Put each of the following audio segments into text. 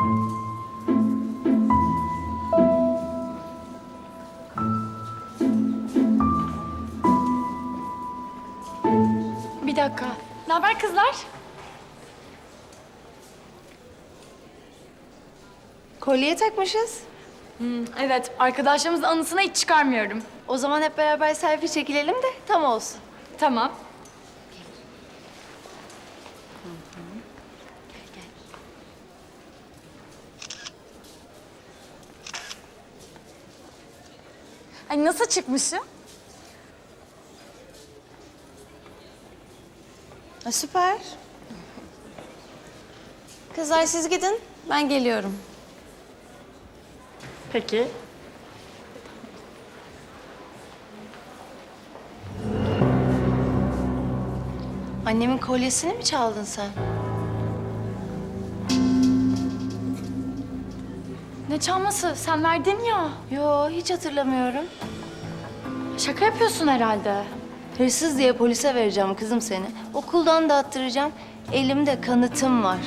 Bir dakika. Ne haber kızlar? Kolye takmışız. Hmm, evet, arkadaşlarımızın anısına hiç çıkarmıyorum. O zaman hep beraber selfie çekilelim de tam olsun. Tamam. Ay nasıl çıkmışım? Ha, süper. Kızlar siz gidin, ben geliyorum. Peki. Annemin kolyesini mi çaldın sen? Ne çalması? Sen verdin ya. Yo, hiç hatırlamıyorum. Şaka yapıyorsun herhalde. Hırsız diye polise vereceğim kızım seni. Okuldan da attıracağım. Elimde kanıtım var.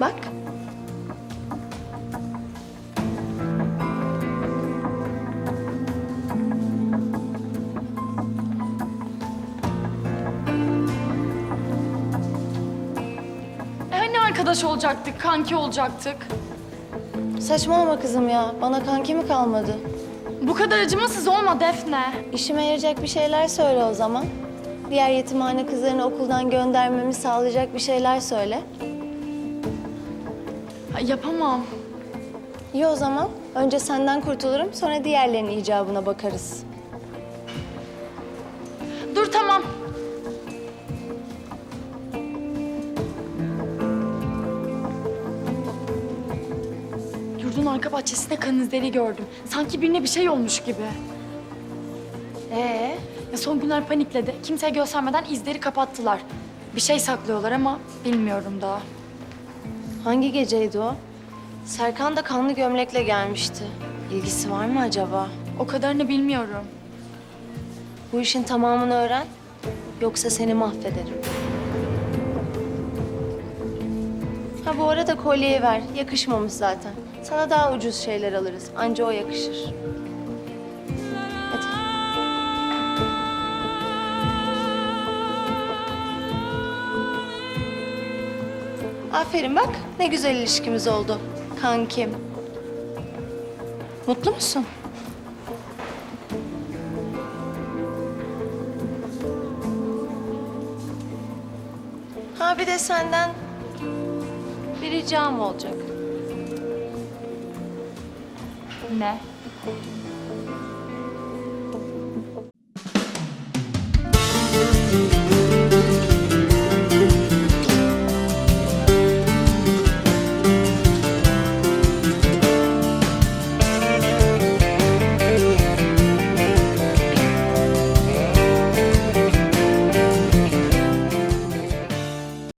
Bak. E hani arkadaş olacaktık, kanki olacaktık? Saçmalama kızım ya. Bana kanki mi kalmadı? Bu kadar acımasız olma Defne. İşime yarayacak bir şeyler söyle o zaman. Diğer yetimhane kızlarını okuldan göndermemi sağlayacak bir şeyler söyle. Ay, yapamam. İyi o zaman. Önce senden kurtulurum, sonra diğerlerinin icabına bakarız. Dur tamam. Yurdun arka bahçesinde kan izleri gördüm. Sanki birine bir şey olmuş gibi. Ee, Ya son günler panikledi. Kimseye göstermeden izleri kapattılar. Bir şey saklıyorlar ama bilmiyorum daha. hangi geceydi o? Serkan da kanlı gömlekle gelmişti. İlgisi var mı acaba? O kadarını bilmiyorum. Bu işin tamamını öğren, yoksa seni mahvederim. Ha bu arada kolyeyi ver, yakışmamış zaten. Sana daha ucuz şeyler alırız, anca o yakışır. Hadi. Aferin bak, ne güzel ilişkimiz oldu. Kankim. Mutlu musun? Ha bir de senden ricam olacak. Ne?